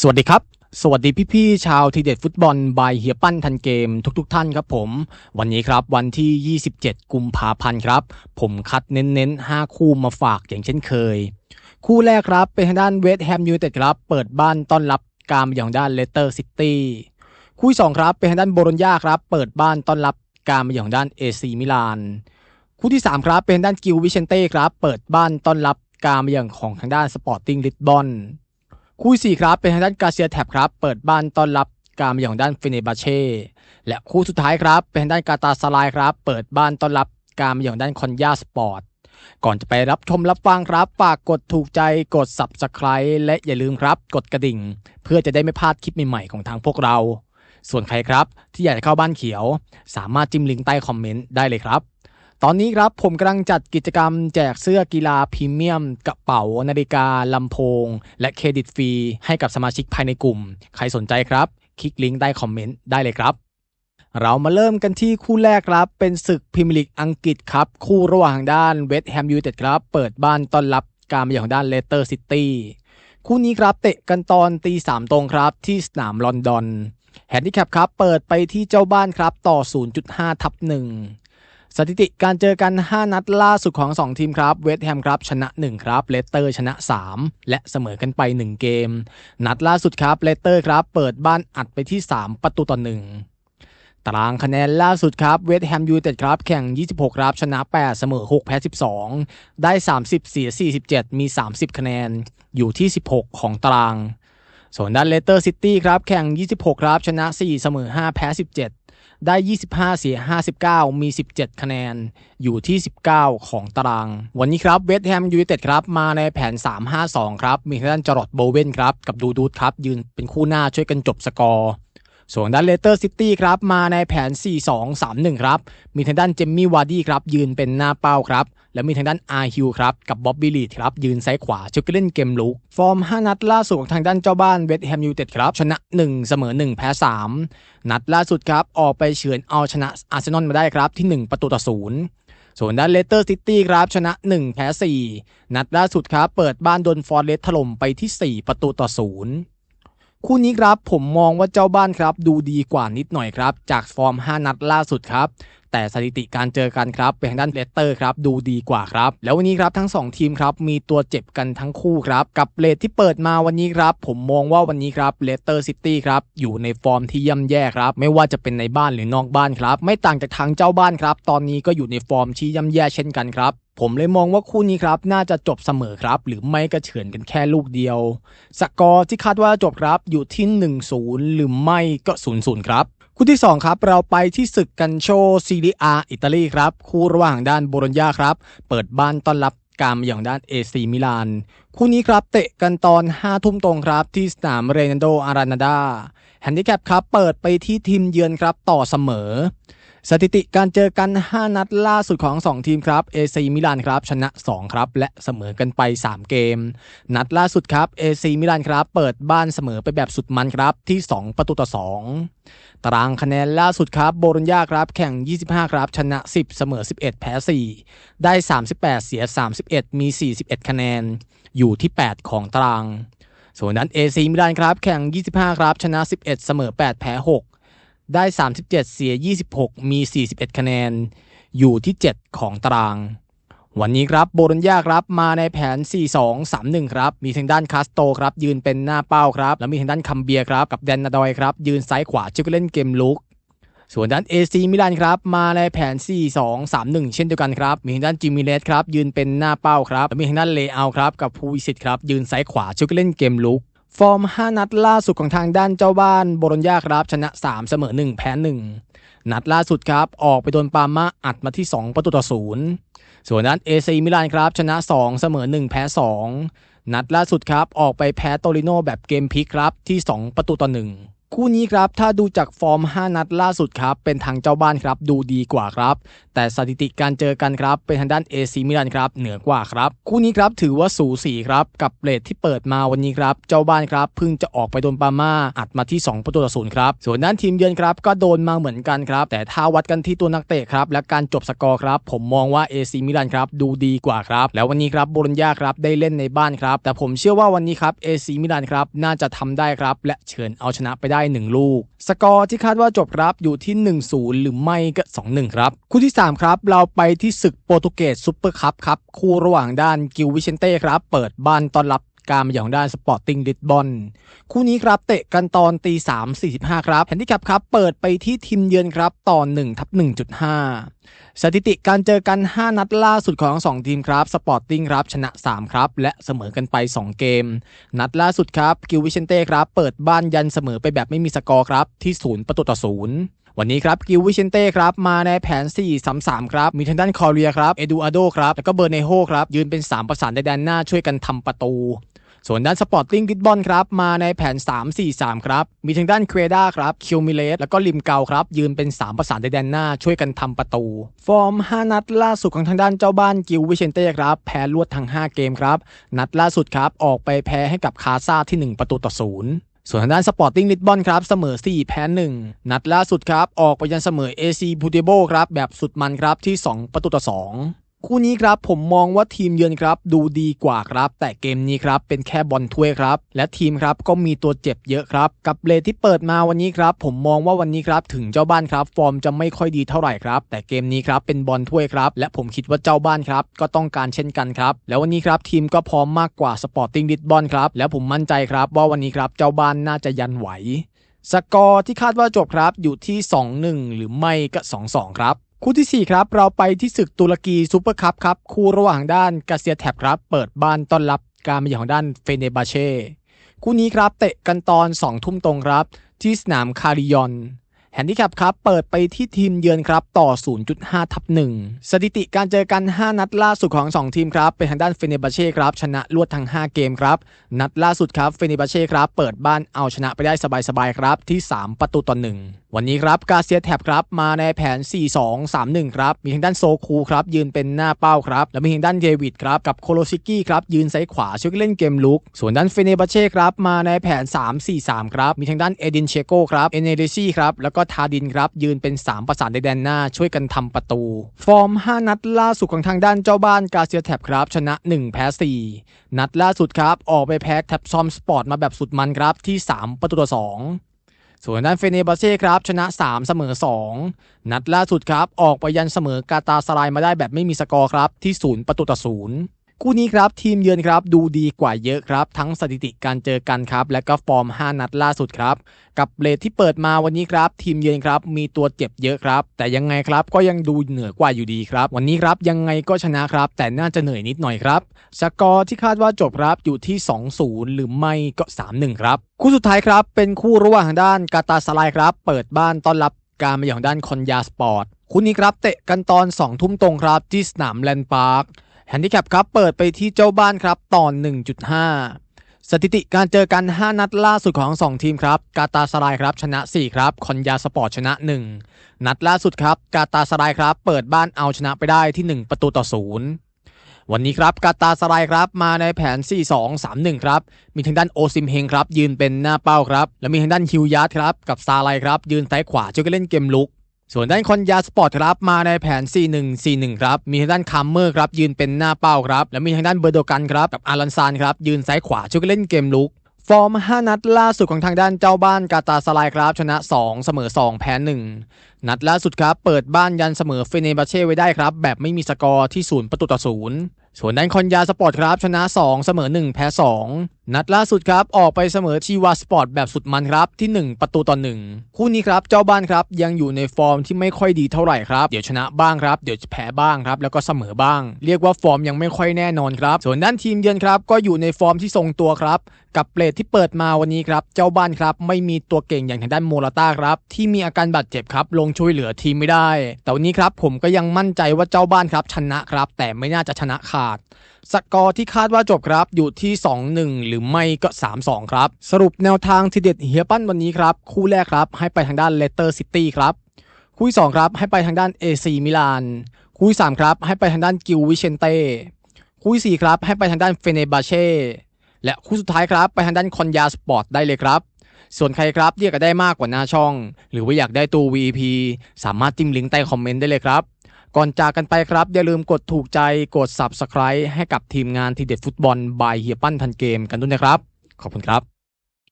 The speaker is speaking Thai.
สวัสดีครับ สวัสดีพี่ๆชาวทีเด็ดฟุตบอลบายเฮียปั้นทันเกมทุกๆทท่านครับผม วันนี้ครับวันที่ 27 กุมภาพันธ์ครับ ผมคัดเน้นๆ 5 คู่มาฝากอย่างเช่นเคย คู่แรกครับเป็นทางด้านเวสต์แฮมยูไนเต็ดครับ เปิดบ้านต้อนรับการมาอย่างด้านเลสเตอร์ซิตี้คู่สองครับเป็นทางด้านโบโลญญาครับ เปิดบ้านต้อนรับการมาอย่างด้านเอซีมิลาน คู่ที่3ครับเป็นทางด้านกิลวิเชนเต้ครับ เปิดบ้านต้อนรับการมาอย่างของทางด้านสปอร์ติ้งลิสบอน คู่สี่ครับเป็นทางด้านกาเซียแท็บครับ เปิดบ้านต้อนรับการมาอย่างด้านฟเนบาเช่และคู่สุดท้ายครับ เป็นทางด้านกาตาสลายครับ เปิดบ้านต้อนรับการมาอย่างด้านคอนยาสปอร์ตก่อนจะไปรับชมรับฟังครับฝากกดถูกใจกด subscribe และอย่าลืมครับ กดกระดิ่ง เพื่อจะได้ไม่พลาดคลิปใหม่ๆของทางพวกเรา ส่วนใครครับ ที่อยากจะเข้าบ้านเขียว สามารถจิ้มลิงก์ใต้คอมเมนต์ได้เลยครับ ตอนนี้ครับผมกำลังจัดกิจกรรมแจกเสื้อกีฬาพรีเมียม กระเป๋านาฬิกาลำโพง และเครดิตฟรีให้กับสมาชิกภายในกลุ่ม ใครสนใจครับ คลิกลิงก์ใต้คอมเมนต์ได้เลยครับ เรามาเริ่มกันที่คู่แรกครับ เป็นศึกพรีเมียร์ลีกอังกฤษครับ คู่ระหว่างด้านเวสต์แฮมยูไนเต็ดครับ เปิดบ้านต้อนรับการมาอย่างด้านเลสเตอร์ซิตี้คู่นี้ครับเตะกันตอนตีสามตรงครับที่สนามลอนดอนแฮนดิแคปครับเปิดไปที่เจ้าบ้านครับต่อ 0.5 ทับหนึ่ง สถิติการเจอกัน 5 นัดล่าสุดของ 2 ทีมครับ เวสต์แฮมครับ ชนะ 1 ครับ เลสเตอร์ชนะ 3 และเสมอกันไป 1 เกม นัดล่าสุดครับ เลสเตอร์ครับ เปิดบ้านอัดไปที่ 3 ประตูต่อ 1ตารางคะแนนล่าสุดครับเวสต์แฮมยูไนเต็ดครับ แข่ง 26 ครับ ชนะ 8 เสมอ 6 แพ้ 12 ได้ 30 เสีย 47 มี 30 คะแนนอยู่ที่ 16 ของตาราง ส่วนด้านเลสเตอร์ซิตี้ครับ แข่ง 26 ครับ ชนะ 4 เสมอ 5 แพ้ 17 ได้ 25 เสีย 59 มี 17 คะแนน อยู่ที่ 19 ของตาราง วันนี้ครับเวสต์แฮมยูไนเต็ดครับ มาในแผน 3-5-2 ครับ มีทางด้านจรอดโบเวนครับ กับดูดูดครับ ยืนเป็นคู่หน้าช่วยกันจบสกอร์ ส่วนด้านเลสเตอร์ซิตี้ครับมาในแผน 4-2-3-1 ครับ มีทางด้านเจมมี่วาร์ดี้ครับยืนเป็นหน้าเป้าครับและมีทางด้านอาร์ฮิวครับกับบ๊อบบี้ลีดครับยืนซ้ายขวาช่วยกันเล่นเกมลุก ฟอร์ม 5 นัดล่าสุดของทางด้านเจ้าบ้านเวสต์แฮมยูไนเต็ดครับ ชนะ 1 เสมอ 1 แพ้ 3 นัดล่าสุดครับ ออกไปเฉือนเอาชนะอาร์เซนอลมาได้ครับที่ 1 ประตูต่อศูนย์ส่วนด้านเลสเตอร์ซิตี้ครับ ชนะ 1 แพ้ 4 นัดล่าสุดครับ เปิดบ้านโดนฟอร์เรสถล่มไปที่ 4 ประตูต่อศูนย์ คู่นี้ครับผมมองว่าเจ้าบ้านครับ ดูดีกว่านิดหน่อยครับ จากฟอร์ม 5 นัดล่าสุดครับ แต่สถิติการเจอกันครับเป็นทางด้านเลสเตอร์ครับดูดีกว่าครับ แล้ววันนี้ครับทั้ง 2 ทีมครับมีตัวเจ็บกันทั้งคู่ครับกับเลทที่เปิดมาวันนี้ครับผมมองว่าวันนี้ครับเลสเตอร์ซิตี้ครับอยู่ในฟอร์มที่ย่ำแย่ครับไม่ว่าจะเป็นในบ้านหรือนอกบ้านครับไม่ต่างจากทางเจ้าบ้านครับตอนนี้ก็อยู่ในฟอร์มที่ย่ำแย่เช่นกันครับ ผมเลยมองว่าคู่นี้ครับ น่าจะจบเสมอครับ หรือไม่ก็เฉือนกันแค่ลูกเดียว สกอร์ที่คาดว่าจบครับอยู่ที่ 1-0 หรือไม่ก็ 0-0 ครับ คู่ที่ 2 ครับ เราไปที่ศึกกันโชซีรีอาอิตาลีครับ คู่ระหว่างด้านโบโลญญาครับ เปิดบ้านต้อนรับกามอย่างด้านเอซีมิลาน คู่นี้ครับเตะกันตอน 5 ทุ่มตรงครับ ที่สนามเรนันโดอารานาดาแฮนดิแคปครับ เปิดไปที่ทีมเยือนครับต่อเสมอ สถิติการเจอกัน 5 นัดล่าสุดของ 2 ทีมครับเอซีมิลานครับชนะ 2 ครับ และเสมอกันไป 3 เกม นัดล่าสุดครับเอซีมิลานครับเปิดบ้านเสมอไปแบบสุดมันครับที่ 2 ประตูต่อ 2 ตารางคะแนนล่าสุดครับโบโลญญาครับแข่ง 25 ครับ ชนะ 10 เสมอ 11 แพ้ 4 ได้ 38 เสีย 31 มี 41 คะแนน อยู่ที่ 8 ของตาราง ส่วนนั้นเอซีมิลานครับแข่ง 25 ครับ ชนะ 11 เสมอ 8 แพ้ 6 ได้ 37 เสีย 26 มี 41 คะแนน อยู่ที่ 7 ของตาราง วันนี้ครับโบโลญญาครับมาในแผน 4-2-3-1 ครับ มีทางด้านคาสโตครับ ยืนเป็นหน้าเป้าครับ แล้วมีทางด้านคัมเบียครับ กับแดนนาดอยครับ ยืนซ้ายขวาช่วยกันเล่นเกมลุก ส่วนด้านเอซีมิลานครับ มาในแผน 4-2-3-1 เช่นเดียวกันครับ มีทางด้านจิมมิเลสครับ ยืนเป็นหน้าเป้าครับแล้วมีทางด้านเลอาครับ กับภูวิสิตครับ ยืนซ้ายขวาช่วยกันเล่นเกมลุก ฟอร์ม 5 นัดล่าสุดของทางด้านเจ้าบ้านโบโลญญาครับชนะ 3 เสมอ 1 แพ้ 1 นัดล่าสุดครับ ออกไปโดนปามาอัดมาที่ 2 ประตูต่อศูนย์ส่วนด้านเอซีมิลานครับ ชนะ 2 เสมอ 1 แพ้ 2 นัดล่าสุดครับ ออกไปแพ้โตริโนแบบเกมพลิกครับที่ 2 ประตูต่อ1 คู่นี้ครับถ้าดูจากฟอร์ม 5 นัดล่าสุดครับ เป็นทางเจ้าบ้านครับ ดูดีกว่าครับ แต่สถิติการเจอกันครับ เป็นทางด้านเอซีมิลานครับ เหนือกว่าครับ คู่นี้ครับถือว่าสูสีครับ กับเรทที่เปิดมาวันนี้ครับ เจ้าบ้านครับเพิ่งจะออกไปโดนปาม่าอัดมาที่ 2 ประตูต่อศูนย์ครับ ส่วนด้านทีมเยือนครับก็โดนมาเหมือนกันครับ แต่ถ้าวัดกันที่ตัวนักเตะครับและการจบสกอร์ครับ ผมมองว่าเอซีมิลานครับดูดีกว่าครับ แล้ววันนี้ครับโบรญญาครับได้เล่นในบ้านครับ แต่ผมเชื่อว่าวันนี้ครับเอซีมิลานครับน่าจะทำได้ครับ และเฉือนเอาชนะไปได้1 ลูก สกอร์ที่คาดว่าจบครับอยู่ที่ 1-0 หรือไม่ก็ 2-1 ครับ คู่ที่ 3 ครับ เราไปที่ศึกโปรตุเกสซุปเปอร์คัพครับ คู่ระหว่างด้านกิลวิเชนเต้ครับ เปิดบ้านต้อนรับ การมาอย่างด้านสปอร์ติ้งลิสบอนคู่นี้ครับเตะกันตอนตี3 45ครับแฮนดี้แคปครับเปิดไปที่ทีมเยือนครับตอน1ทับ1.5สถิติการเจอกัน 5 นัดล่าสุดของทั้งสองทีมครับสปอร์ติ้งครับชนะ 3 ครับ และเสมอกันไป 2 เกม นัดล่าสุดครับกิลวิเชนเต้ครับเปิดบ้านยันเสมอไปแบบไม่มีสกอร์ครับที่0ประตูต่อศูนย์วันนี้ครับกิลวิเชนเต้ครับมาในแผน 4-3-3 ครับ มีทางด้านคอเรียครับ เอดูอาโดครับ แล้วก็เบอร์เนโฮครับ ยืนเป็น 3 ประสานในแดนหน้าช่วยกันทำประตู ส่วนด้านสปอร์ติ้งดิสบอลครับมาในแผน 3-4-3 ครับ มีทางด้านเควด้าครับคิวมิเลสแล้วก็ลิมเกาครับ ยืนเป็น 3 ประสานในแดนหน้าช่วยกันทำประตู ฟอร์ม 5 นัดล่าสุดของทางด้านเจ้าบ้านกิลวิเชนเต้ครับแพ้รวดทั้ง 5 เกมครับ นัดล่าสุดครับออกไปแพ้ให้กับคาซาที่ 1 ประตูต่อศูนย์ส่วนทางด้านสปอร์ติ้งลิสบอนครับเสมอ 4 แพ้ 1 นัดล่าสุดครับ ออกไปยันเสมอ AC บูเดโบครับ แบบสุดมันครับที่ 2 ประตูต่อ 2 คู่นี้ครับผมมองว่าทีมเยือนครับดูดีกว่าครับ แต่เกมนี้ครับเป็นแค่บอลถ้วยครับ และทีมครับก็มีตัวเจ็บเยอะครับ กับเลที่เปิดมาวันนี้ครับ ผมมองว่าวันนี้ครับถึงเจ้าบ้านครับฟอร์มจะไม่ค่อยดีเท่าไหร่ครับ แต่เกมนี้ครับเป็นบอลถ้วยครับ และผมคิดว่าเจ้าบ้านครับก็ต้องการเช่นกันครับ แล้ววันนี้ครับทีมก็พร้อมมากกว่าสปอร์ติ้งดิสบอลครับแล้วผมมั่นใจครับว่าวันนี้ครับเจ้าบ้านน่าจะยันไหวสกอร์ที่คาดว่าจบครับอยู่ที่ 2-1 หรือไม่ก็ 2-2 ครับคู่ที่ 4 ครับ เราไปที่ศึกตุรกีซูเปอร์คัพครับ คู่ระหว่างด้านกาเซียแท็บครับ เปิดบ้านต้อนรับการมาเยือนของด้านเฟเนบาเช่คู่นี้ครับเตะกันตอน 2 ทุ่มตรงครับ ที่สนามคาริยอน แฮนดิแคปครับ เปิดไปที่ทีมเยือนครับ ต่อ 0.5 ทับ 1 สถิติการเจอกัน 5 นัดล่าสุดของ 2 ทีมครับ เป็นทางด้านเฟเนบาเช่ครับ ชนะรวดทั้ง 5 เกมครับ นัดล่าสุดครับเฟเนบาเช่ครับ เปิดบ้านเอาชนะไปได้สบายๆครับ ที่ 3 ประตูต่อ 1 วันนี้ครับกาเซียแท็บครับ มาในแผน 4-2-3-1 ครับ มีทางด้านโซคูครับยืนเป็นหน้าเป้าครับ แล้วมีทางด้านเดวิดครับกับโคโลซิกี้ครับยืนซ้ายขวาช่วยเล่นเกมลุก ส่วนด้านเฟเนบาเช่ครับมาในแผน 3-4-3 ครับ มีทางด้านเอดินเชโกครับเอเนเดซี่ครับแล้วก็ทาดินครับ ยืนเป็น 3 ประสานในแดนหน้าช่วยกันทำประตู ฟอร์ม 5 นัดล่าสุดของทางด้านเจ้าบ้านกาเซียแท็บครับ ชนะ 1 แพ้ 4 นัดล่าสุดครับ ออกไปแพ้แท็บซอมสปอร์ตมาแบบสุดมันครับที่ 3 ประตูต่อ 2ส่วนด้านเฟเนบาเช่ครับ ชนะ 3 เสมอ 2 นัดล่าสุดครับ ออกไปยันเสมอกาตาสลายมาได้แบบไม่มีสกอร์ครับ ที่ 0 ประตูต่อ 0 คู่นี้ครับทีมเยือนครับดูดีกว่าเยอะครับ ทั้งสถิติการเจอกันครับ และก็ฟอร์ม 5 นัดล่าสุดครับ กับเลทที่เปิดมาวันนี้ครับ ทีมเยือนครับมีตัวเจ็บเยอะครับ แต่ยังไงครับก็ยังดูเหนือกว่าอยู่ดีครับ วันนี้ครับยังไงก็ชนะครับ แต่น่าจะเหนื่อยนิดหน่อยครับสกอร์ที่คาดว่าจบครับอยู่ที่ 2-0 หรือไม่ก็ 3-1 ครับ คู่สุดท้ายครับเป็นคู่ระหว่างด้านกาตาสลายครับ เปิดบ้านต้อนรับการมาอย่างด้านคอนยาสปอร์ตคู่นี้ครับเตะกันตอน2ทุ่มตรงครับที่สนามแลนด์พาร์ค แฮนดิแคปครับเปิดไปที่เจ้าบ้านครับตอน1.5 สถิติการเจอกัน 5 นัดล่าสุดของ 2 ทีมครับ กาตาสลายครับชนะ 4 ครับ คอนยาสปอร์ตชนะ 1 นัดล่าสุดครับ กาตาสลายครับ เปิดบ้านเอาชนะไปได้ที่ 1 ประตูต่อ 0วันนี้ครับกาตาสลายครับมาในแผน 4-2-3-1 ครับ มีทางด้านโอซิมเฮงครับ ยืนเป็นหน้าเป้าครับ และมีทางด้านฮิวยาร์ดครับ กับซาไลครับ ยืนซ้ายขวาช่วยกันเล่นเกมลุก ส่วนด้านคอนยาสปอร์ตครับมาในแผน 4-1-4-1 ครับ มีทางด้านคัมเมอร์ครับยืนเป็นหน้าเป้าครับ และมีทางด้านเบอร์โดกันครับกับอารันซานครับยืนซ้ายขวาช่วยกันเล่นเกมลุกฟอร์ม 5 นัดล่าสุดของทางด้านเจ้าบ้านกาตาสลายครับ ชนะ 2 เสมอ 2 แพ้ 1 นัดล่าสุดครับ เปิดบ้านยันเสมอเฟเนบาเช่ไว้ได้ครับ แบบไม่มีสกอร์ที่ 0 ประตูต่อ 0 ส่วนด้านคอนยาสปอร์ตครับชนะ 2 เสมอ 1 แพ้ 2 นัดล่าสุดครับออกไปเสมอชีวาสปอร์ตแบบสุดมันครับที่ 1 ประตูต่อ 1 คู่นี้ครับเจ้าบ้านครับยังอยู่ในฟอร์มที่ไม่ค่อยดีเท่าไหร่ครับ เดี๋ยวชนะบ้างครับ เดี๋ยวแพ้บ้างครับ แล้วก็เสมอบ้าง เรียกว่าฟอร์มยังไม่ค่อยแน่นอนครับ ส่วนด้านทีมเยือนครับก็อยู่ในฟอร์มที่ทรงตัวครับกับเปรตที่เปิดมาวันนี้ครับเจ้าบ้านครับไม่มีตัวเก่งอย่างทางด้านโมราต้าครับที่มีอาการบาดเจ็บครับลงช่วยเหลือทีมไม่ได้ แต่วันนี้ครับผมก็ยังมั่นใจว่าเจ้าบ้านครับชนะครับ แต่ไม่น่าจะชนะขาดาด สกอร์ที่คาดว่าจบครับอยู่ที่ 2-1 หรือไม่ก็ 3-2 ครับ สรุปแนวทางทีเด็ดเฮียปั้นวันนี้ครับ คู่แรกครับให้ไปทางด้านเลสเตอร์ซิตี้ครับคู่ที่สองครับให้ไปทางด้านเอซีมิลานคู่ที่สามครับให้ไปทางด้านกิลวิเชนเต้คู่ที่สี่ครับให้ไปทางด้านเฟเนบาเช่และคู่สุดท้ายครับไปทางด้านคอนยาสปอร์ตได้เลยครับส่วนใครครับที่อยากได้มากกว่าหน้าช่อง หรือว่าอยากได้ตัว VP สามารถจิ้มลิงก์ใต้คอมเมนต์ได้เลยครับ ก่อนจากกันไปครับ อย่าลืมกดถูกใจกด Subscribe ให้กับทีมงานทีเด็ดฟุตบอลบายเฮียปั้นทันเกมกันด้วยนะครับ ขอบคุณครับ